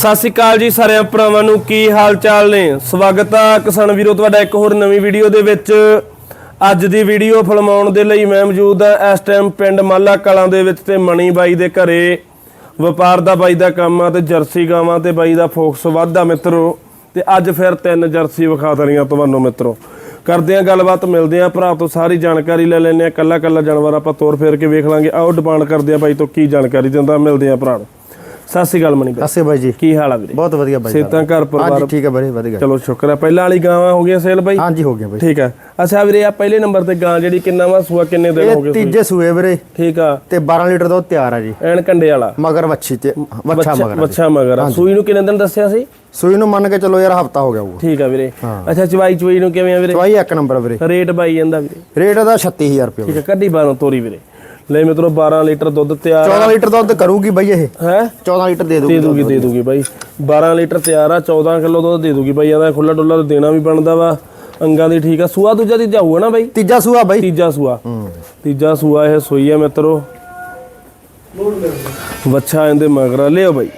ਸਤਿ ਸ਼੍ਰੀ ਅਕਾਲ ਜੀ ਸਾਰਿਆਂ ਭਰਾਵਾਂ ਨੂੰ, ਕੀ ਹਾਲ ਚਾਲ ਨੇ? ਸਵਾਗਤ ਆ ਕਿਸਾਨ ਵੀਰੋ, ਤੁਹਾਡਾ ਇੱਕ ਹੋਰ ਨਵੀਂ ਵੀਡੀਓ ਦੇ ਵਿੱਚ। ਅੱਜ ਦੀ ਵੀਡੀਓ ਫਿਲਮਾਉਣ ਦੇ ਲਈ ਮੈਂ ਮੌਜੂਦ ਆ ਇਸ ਟਾਈਮ ਪਿੰਡ ਮਾਲਾ ਕਲਾਂ ਦੇ ਵਿੱਚ ਤੇ ਮਣੀ ਬਾਈ ਦੇ ਘਰੇ। ਵਪਾਰ ਦਾ ਬਾਈ ਦਾ ਕੰਮ ਆ ਤੇ ਜਰਸੀ ਗਾਵਾਂ ਤੇ ਬਾਈ ਦਾ ਫੋਕਸ ਵੱਧਦਾ ਮਿੱਤਰੋ। ਤੇ ਅੱਜ ਫਿਰ ਤਿੰਨ ਜਰਸੀ ਵਿਖਾ ਤਲੀਆਂ ਤੁਹਾਨੂੰ ਮਿੱਤਰੋ। ਕਰਦੇ ਆ ਗੱਲਬਾਤ, ਮਿਲਦੇ ਆ ਭਰਾ ਤੋਂ, ਸਾਰੀ ਜਾਣਕਾਰੀ ਲੈ ਲੈਂਦੇ ਆ ਕੱਲਾ ਕੱਲਾ ਜਾਨਵਰ ਆਪਾਂ ਤੋਰ ਫੇਰ ਕੇ ਵੇਖ ਲਾਂਗੇ। ਆਓ ਡਿਮਾਂਡ ਕਰਦੇ ਆ ਬਾਈ ਤੋਂ ਕੀ ਜਾਣਕਾਰੀ ਦਿੰਦਾ, ਮਿਲਦੇ ਆ ਭਰਾ ਨੂੰ। ਸਤਿ ਸ਼੍ਰੀ ਅਕਾਲ ਮਣੀ ਅਸੇ ਬਾਈ ਜੀ। ਕੀ ਹਾਲ ਆ ਵੀਰੇ? ਬਹੁਤ ਵਧੀਆ ਬਾਈ ਸੇਤਾਂ ਘਰ ਪਰਿਵਾਰ ਹਾਂਜੀ ਠੀਕ ਹੈ ਬਾਈ ਵਧੀਆ। ਚਲੋ ਸ਼ੁਕਰ ਹੈ। ਪਹਿਲਾਂ ਵਾਲੀ ਗਾਵਾਂ ਹੋ ਗਈਆਂ ਸੇਲ ਬਾਈ? ਹਾਂਜੀ ਹੋ ਗਿਆ ਬਾਈ। ਠੀਕ ਹੈ। ਅੱਛਾ ਵੀਰੇ ਆ ਪਹਿਲੇ ਨੰਬਰ ਤੇ ਗਾਂ ਜਿਹੜੀ ਕਿੰਨਾ ਵਾ ਸੂਆ ਕਿੰਨੇ ਦਿਨ ਹੋ ਗਏ ਤੀਜੇ ਸੂਏ ਵੀਰੇ। ਠੀਕ ਆ। ਤੇ 12 ਲੀਟਰ ਦੁੱਧ ਤਿਆਰ ਆ ਜੀ। ਐਨ ਕੰਡੇ ਵਾਲਾ? ਮਗਰ ਵੱਛੀ ਤੇ ਵੱਛਾ ਮਗਰ। ਬੱਚਾ ਮਗਰ। ਸੂਈ ਨੂੰ ਕਿੰਨੇ ਦਿਨ ਦੱਸਿਆ ਸੀ? ਸੂਈ ਨੂੰ ਮੰਨ ਕੇ ਚਲੋ ਯਾਰ ਹਫਤਾ ਹੋ ਗਿਆ ਉਹ ਠੀਕ ਆ ਵੀਰੇ। ਅੱਛਾ ਚਵਾਈ ਚਵਾਈ ਨੂੰ ਕਿਵੇਂ ਆ ਵੀਰੇ? ਦਵਾਈ ਇੱਕ ਨੰਬਰ ਵੀਰੇ। ਰੇਟ ਬਾਈ ਜਾਂਦਾ ਵੀਰੇ। ਰੇਟ ਇਹਦਾ 36000 ਰੁਪਏ ਠੀਕ ਆ ਕੱਢੀ ਬਾਰੋਂ ਤੋਰੀ ਵੀਰੇ। ਲੈ ਮਿੱਤਰੋ 12 ਲੀਟਰ ਦੁੱਧ ਤਿਆਰ 14 ਲੀਟਰ ਦੁੱਧ ਕਰੂਗੀ ਬਾਈ ਇਹ। ਹੈ? 14 ਲੀਟਰ ਦੇ ਦੇ ਦੂਗੀ ਦੇ ਦੂਗੀ ਬਾਈ। 12 ਲੀਟਰ ਤਿਆਰ ਆ 14 ਕਿਲੋ ਦੁੱਧ ਦੇ ਦੂਗੀ ਬਾਈ। ਇਹਦਾ ਖੁੱਲਾ ਡੁੱਲਾ ਦੇਣਾ ਵੀ ਬਣਦਾ ਵਾ। ਅੰਗਾਂ ਦੀ ਠੀਕ ਆ। ਸੂਆ ਦੂਜਾ ਤੀਜਾ ਹੋਊਗਾ ਨਾ ਬਾਈ? ਤੀਜਾ ਸੂਆ ਬਾਈ। ਤੀਜਾ ਸੂਆ। ਤੀਜਾ ਸੂਆ ਇਹ ਸੋਈ ਆ ਮਿੱਤਰੋ। ਵੱਛਾ ਇਹਦੇ ਮਗਰ ਲਿਓ ਬਾਈ।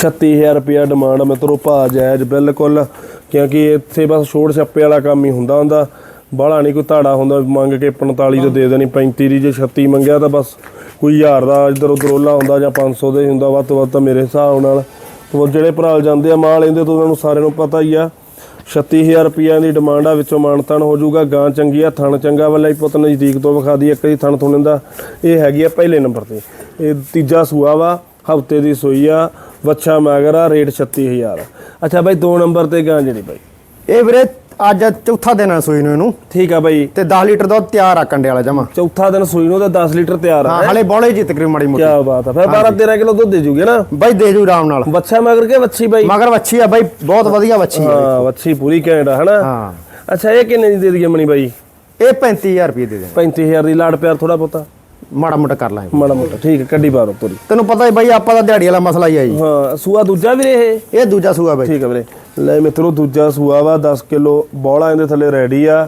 36000 ਰੁਪਿਆ ਡਿਮਾਂਡ ਮਿੱਤਰੋ ਭਾ ਜਾਇਜ਼ ਬਿਲਕੁਲ। ਕਿਉਂਕਿ ਇੱਥੇ ਬਸ ਛੋੜ ਛੱਪੇ ਵਾਲਾ ਕੰਮ ਹੀ ਹੁੰਦਾ ਹੁੰਦਾ, ਬਾਹਲਾ ਨਹੀਂ ਕੋਈ ਧਾੜਾ ਹੁੰਦਾ ਮੰਗ ਕੇ 45 ਤੋਂ ਦੇ ਦੇਣੀ 35 ਦੀ ਜੇ 36 ਮੰਗਿਆ ਤਾਂ ਬਸ ਕੋਈ ਹਜ਼ਾਰ ਦਾ ਇਧਰ ਉਧਰ ਹੁੰਦਾ ਜਾਂ 500 ਦੇ ਹੀ ਹੁੰਦਾ, ਵੱਧ ਤੋਂ ਵੱਧ ਤਾਂ ਮੇਰੇ ਹਿਸਾਬ ਨਾਲ। ਉਹ ਜਿਹੜੇ ਭਰਾ ਜਾਂਦੇ ਆ, ਮਾਲ ਲੈਂਦੇ ਤਾਂ ਉਹਨਾਂ ਨੂੰ ਸਾਰਿਆਂ ਨੂੰ ਪਤਾ ਹੀ ਆ। 36000 ਰੁਪਈਆ ਦੀ ਡਿਮਾਂਡ ਆ, ਵਿੱਚੋਂ ਮਾਨਤਨ ਹੋ ਜਾਊਗਾ, ਗਾਂ ਚੰਗੀ ਆ, ਥਣ ਚੰਗਾ ਵਾਲਾ ਹੀ ਪੁੱਤ, ਨਜ਼ਦੀਕ ਤੋਂ ਵਿਖਾ ਦੀ ਇੱਕ ਦੀ ਥਣ ਥੁਣਨ ਦਾ। ਇਹ ਹੈਗੀ ਆ ਪਹਿਲੇ ਨੰਬਰ ਤੇ। ਇਹ ਤੀਜਾ ਸੂਆ ਵਾ, ਹਫ਼ਤੇ ਦੀ ਸੂਈ ਆ। ਵੱਛਾ ਮਗਰ ਰੇਟ 36000 ਅੱਛਾ ਬਾਈ ਦੋ ਨੰਬਰ ਤੇ ਗਾਂ ਜਿਹੜੀ ਬਾਈ। ਇਹ ਵੀਰੇ ਅੱਜ ਚੌਥਾ ਦਿਨ ਆ ਸੂਈ ਨੂੰ ਇਹਨੂੰ। ਠੀਕ ਆ ਬਾਈ। ਤੇ 10 ਲੀਟਰ ਦੁੱਧ ਤਿਆਰ ਆ ਕੰਡੇ ਵਾਲਾ ਜਮਾ। ਚੌਥਾ ਦਿਨ ਸੂਈ ਨੂੰ ਤਾਂ 10 ਲੀਟਰ ਤਿਆਰ ਆ ਹਾਂ ਹਲੇ ਬੋਲੇ ਜੀ ਤਕਰੀਬ ਮਾੜੀ ਮੋਟੀ। ਕੀ ਬਾਤ ਆ। ਫਿਰ 12 13 ਕਿਲੋ ਦੁੱਧ ਦੇ ਜੂਗੇ ਨਾ? ਬਾਈ ਦੇ ਜੂ ਆਰਾਮ ਨਾਲ। ਵੱਛਾ ਮਗਰ ਕੇ ਵੱਛੀ ਬਾਈ? ਮਗਰ ਵੱਛੀ ਆ ਬਾਈ ਬਹੁਤ ਵਧੀਆ ਵੱਛੀ ਆ। ਹਾਂ ਵੱਛੀ ਪੂਰੀ ਘੈਂਟ ਆ ਹਨਾ? ਹਾਂ। ਅੱਛਾ ਇਹ ਕਿੰਨੇ ਦੀ ਦੇ ਦਈਏ ਮਣੀ ਬਾਈ? ਇਹ 35000 ਰੁਪਏ ਦੇ ਦੇ 35000 ਦੀ ਲਾੜ ਪਿਆਰ ਥੋੜਾ ਬੋਤਾ ਮਾੜਾ ਮੋਟਾ ਕਰ ਲਾਂਗੇ। ਮਾੜਾ ਮੋਟਾ ਠੀਕ ਹੈ ਕੱਢੀ ਬਾਰੋ ਤੋਰੀ ਤੈਨੂੰ ਪਤਾ ਹੀ ਬਾਈ ਆਪਾਂ ਦਾ ਦਿਹਾੜੀ ਵਾਲਾ ਮਸਲਾ ਹੀ ਆ ਜੀ। ਹਾਂ ਸੂਆ ਦੂਜਾ ਵੀਰੇ ਇਹ? ਇਹ ਦੂਜਾ ਸੂਆ ਬਾਈ। ਠੀਕ ਹੈ ਵੀਰੇ। ਲੈ ਮਿੱਤਰੋ ਦੂਜਾ ਸੂਆ ਵਾ 10 ਕਿਲੋ ਬੋਲਾ ਇਹਦੇ ਥੱਲੇ ਰੈਡੀ ਆ।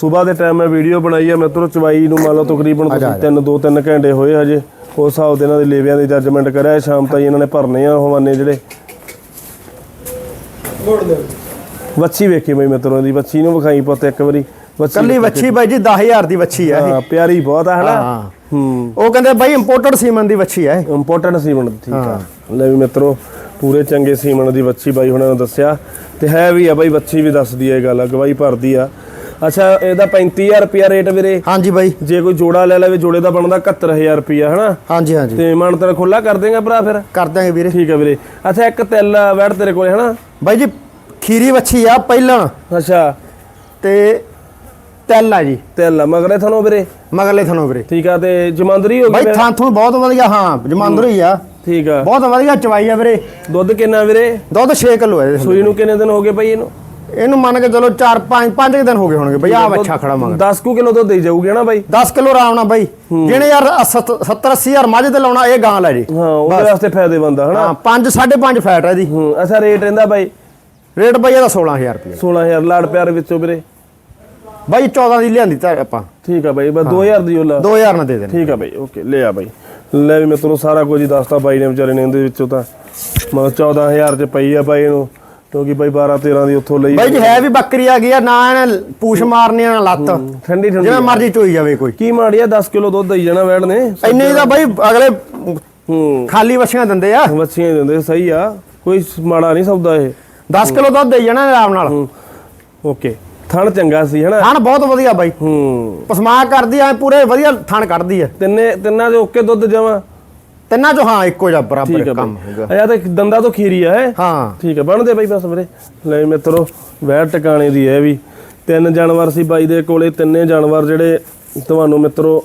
ਸਵੇਰ ਦੇ ਟਾਈਮ ਮੈਂ ਵੀਡੀਓ ਬਣਾਈ ਆ ਮਿੱਤਰੋ ਚਵਾਈ ਨੂੰ ਮੰਨ ਲਓ ਤਕਰੀਬਨ ਤੁਸੀਂ ਤਿੰਨ ਦੋ ਤਿੰਨ ਘੰਟੇ ਹੋਏ ਹਜੇ। ਉਸ ਹਿਸਾਬ ਦੇ ਇਹਨਾਂ ਦੇ ਲੇਵਿਆਂ ਦੀ ਜੱਜਮੈਂਟ ਕਰਿਆ ਸ਼ਾਮ ਤਾਈਂ ਇਹਨਾਂ ਨੇ ਭਰਨੇ ਆ ਹਵਾਨੇ ਜਿਹੜੇ। ਵੱਛੀ ਵੇਖੀ ਬਈ ਮਿੱਤਰੋ ਦੀ ਵੱਛੀ ਨੂੰ ਵਿਖਾਈ ਪੁੱਤ ਇੱਕ ਵਾਰੀ। ਕੱਲੀ ਵੱਛੀ ਬਾਈ ਜੀ 10000 ਦੀ ਵੱਛੀ ਆ ਇਹ। ਹਾਂ ਪਿਆਰੀ ਬਹੁਤ ਆ ਹਨਾ? ਹਾਂ ਹੂੰ। ਉਹ ਕਹਿੰਦੇ ਬਾਈ ਇੰਪੋਰਟਡ ਸੀਮਨ ਦੀ ਵੱਛੀ ਆ ਇਹ। ਇੰਪੋਰਟੈਂਟ ਸੀਮਨ ਠੀਕ ਆ। ਲੈ ਵੀ ਮਿੱਤਰੋ ਪੂਰੇ ਚੰਗੇ ਸੀਮਨ ਦੀ ਵੱਛੀ ਬਾਈ ਹੁਣਾਂ ਨੇ ਦੱਸਿਆ। ਤੇ ਹੈ ਵੀ ਆ ਬਾਈ ਵੱਛੀ ਵੀ ਦੱਸਦੀ ਹੈ ਇਹ ਗੱਲ ਗਵਾਹੀ ਭਰਦੀ ਆ। ਅੱਛਾ ਇਹਦਾ 35000 ਰੁਪਿਆ ਰੇਟ ਵੀਰੇ? ਹਾਂਜੀ ਬਾਈ। ਜੇ ਕੋਈ ਜੋੜਾ ਲੈ ਲਵੇ ਜੋੜੇ ਦਾ ਬਣਦਾ 71000 ਰੁਪਿਆ ਹਨਾ? ਹਾਂਜੀ ਹਾਂਜੀ। ਤੇ ਮਨ ਤੇਰਾ ਖੁੱਲਾ ਕਰ ਦੇਗਾ ਭਰਾ ਫਿਰ? ਕਰ ਦਾਂਗੇ ਵੀਰੇ। ਠੀਕ ਆ ਵੀਰੇ। ਅੱਛਾ ਇੱਕ ਤਿੱਲ ਵੜ ਤੇਰੇ ਕੋਲੇ ਹਨਾ? ਬਾਈ ਜੀ ਖੀਰੀ ਵੱਛੀ ਆ ਪਹਿਲਾਂ ਅੱਛਾ। ਤੇ ਤਿਲ ਆ ਜੀ। ਤਿੱਲ ਆ, ਮਗਰੇ ਥਨੋ ਵੀਰੇ? ਮਗਰਲੇ ਥਣੋ ਵੀਰੇ। ਠੀਕ ਆ ਤੇ ਜਮਾਂਦਰੀ ਹੋ ਬਾਈ ਗਈ ਥਾਂ ਥੂ ਬਹੁਤ ਵਧੀਆ ਹਾਂ ਜਮਾਂਦਰੀ ਆ। ਠੀਕ ਆ। ਬਹੁਤ ਵਧੀਆ ਚਵਾਈ ਆ ਵੀਰੇ। ਦੁੱਧ ਕਿੰਨਾ ਵੀਰੇ? ਦੁੱਧ 6 ਕਿਲੋ ਹੈ ਇਹਦੇ। ਸੂਈ ਨੂੰ ਕਿੰਨੇ ਦਿਨ ਹੋ ਗਏ ਬਾਈ ਇਹਨੂੰ? ਇਹਨੂੰ ਮੰਨ ਕੇ ਚਲੋ 4 5 5 ਦਿਨ ਹੋ ਗਏ ਹੋਣਗੇ ਬਈ। ਆ ਵੱਛਾ ਖੜਾ ਮਗਰ। 10 ਕੁ ਕਿਲੋ ਦੁੱਧ ਦੇਈ ਜਾਊਗੀ ਨਾ ਬਾਈ? 10 ਕਿਲੋ ਆਰਾਮ ਨਾਲ ਬਾਈ। ਜਿਹਨੇ ਯਾਰ 70 80 ਹਜ਼ਾਰ ਮੱਝ ਤੇ ਲਾਉਣਾ ਇਹ ਗਾਂ ਲੈ ਜੀ। ਹਾਂ ਉਹਦੇ ਵਾਸਤੇ ਫਾਇਦੇਮੰਦ ਆ ਹਨਾ ਹਾਂ 5 5.5 ਫੈਟ ਹੈ ਇਹਦੀ। ਹੂੰ ਅੱਛਾ ਰੇਟ ਰਹਿੰਦਾ ਬਾਈ? ਰੇਟ ਬਾਈ ਇਹਦਾ 16000 ਰੁਪਏ 16000 ਲਾੜ ਪਿਆਰ ਵਿੱਚੋਂ ਵੀਰੇ। ਬਾਈ 14 ਦੀ ਲਿਆਂਦੀ ਤਾਂ ਆਪਾਂ। ਠੀਕ ਆ ਬਾਈ ਬਸ 2000 ਦੀ ਉਹ ਲਾ। 2000 ਨਾਲ ਦੇ ਦੇਣੇ। ਠੀਕ ਆ ਬਾਈ ਓਕੇ ਲੈ ਆ ਬਾਈ। ਲੈ ਵੀ ਮਿੱਤਰੋ ਸਾਰਾ ਕੁਝ ਹੀ ਦੱਸਤਾ ਬਾਈ ਨੇ ਵਿਚਾਰੇ ਨੇ ਇਹਦੇ ਵਿੱਚੋਂ ਤਾਂ। ਮਤਲਬ 14000 ਚ ਪਈ ਆ ਬਾਈ ਇਹਨੂੰ ਕਿਉਂਕਿ ਬਾਈ 12 13 ਦੀ ਉੱਥੋਂ ਲਈ ਬਾਈ ਜੀ ਹੈ ਵੀ ਬੱਕਰੀ ਆ ਗਈ ਆ ਨਾ ਇਹਨੇ ਪੂਛ ਮਾਰਨੀ ਆ ਨਾ ਲੱਤ। ਠੰਡੀ ਠੰਡੀ ਜਿਵੇਂ ਮਰਜ਼ੀ ਚੋਈ ਜਾਵੇ ਕੋਈ। ਕੀ ਮਾੜੀ ਆ 10 ਕਿਲੋ ਦੁੱਧ ਦੇਈ ਜਾਣਾ ਵੈੜ ਨੇ। ਇੰਨੇ ਦਾ ਬਾਈ ਅਗਲੇ ਹੂੰ। ਖਾਲੀ ਵੱਛੀਆਂ ਦਿੰਦੇ ਆ। ਹੀ ਦਿੰਦੇ ਸਹੀ ਆ। ਕੋਈ ਮਾੜਾ ਨਹੀਂ ਸੌਦਾ ਇਹ। 10 ਕਿਲੋ ਦੁੱਧ ਦੇਈ ਜਾਣਾ ਆਰਾਮ ਨਾਲ। ਓਕੇ। ਥਣ ਚੰਗਾ ਸੀ ਹਨਾ? ਥਣ ਬਹੁਤ ਵਧੀਆ ਬਾਈ। ਹੂੰ। ਪਸਮਾ ਕਰਦੀ ਆ ਪੂਰੇ ਵਧੀਆ ਥਣ ਕੱਢਦੀ ਆ। ਤਿੰਨੇ ਤਿੰਨਾਂ ਦੇ ਓਕੇ ਦੁੱਧ ਜਮਾ? ਤਿੰਨਾਂ ਚੋਂ ਹਾਂ ਇੱਕੋ ਜਿਹਾ ਬਰਾਬਰ ਕੰਮ ਹੈਗਾ। ਅਜਾ ਤਾਂ ਦੰਦਾ ਤੋਂ ਖੀਰੀ ਆ ਹਾਂ? ਠੀਕ ਹੈ ਬਣਦੇ ਬਾਈ ਬਸ ਵੀਰੇ। ਲੈ ਮਿੱਤਰੋ ਵਹਿ ਟਿਕਾਣੇ ਦੀ ਹੈ ਵੀ। ਤਿੰਨ ਜਾਨਵਰ ਸੀ ਬਾਈ ਦੇ ਕੋਲੇ ਤਿੰਨੇ ਜਾਨਵਰ ਜਿਹੜੇ ਤੁਹਾਨੂੰ ਮਿੱਤਰੋ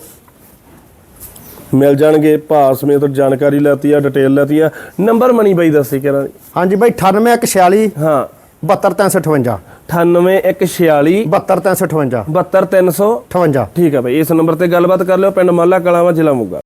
ਮਿਲ ਜਾਣਗੇ। ਭਾਅ ਸਮੇਤ ਜਾਣਕਾਰੀ ਲੈਤੀ ਆ ਡਿਟੇਲ ਲੈਤੀ ਆ। ਨੰਬਰ ਮਣੀ ਬਾਈ ਦੱਸੇ ਕਿਹੜਾ ਹਾਂਜੀ ਬਾਈ 98 ਹਾਂ। 72358 98146 72358 72358 58 ਠੀਕ ਹੈ ਬਾਈ ਇਸ ਨੰਬਰ ਤੇ ਗੱਲਬਾਤ ਕਰ ਲਿਓ ਪਿੰਡ ਮਾਲਾ ਕਲਾਵਾ ਜ਼ਿਲ੍ਹਾ ਮੋਗਾ।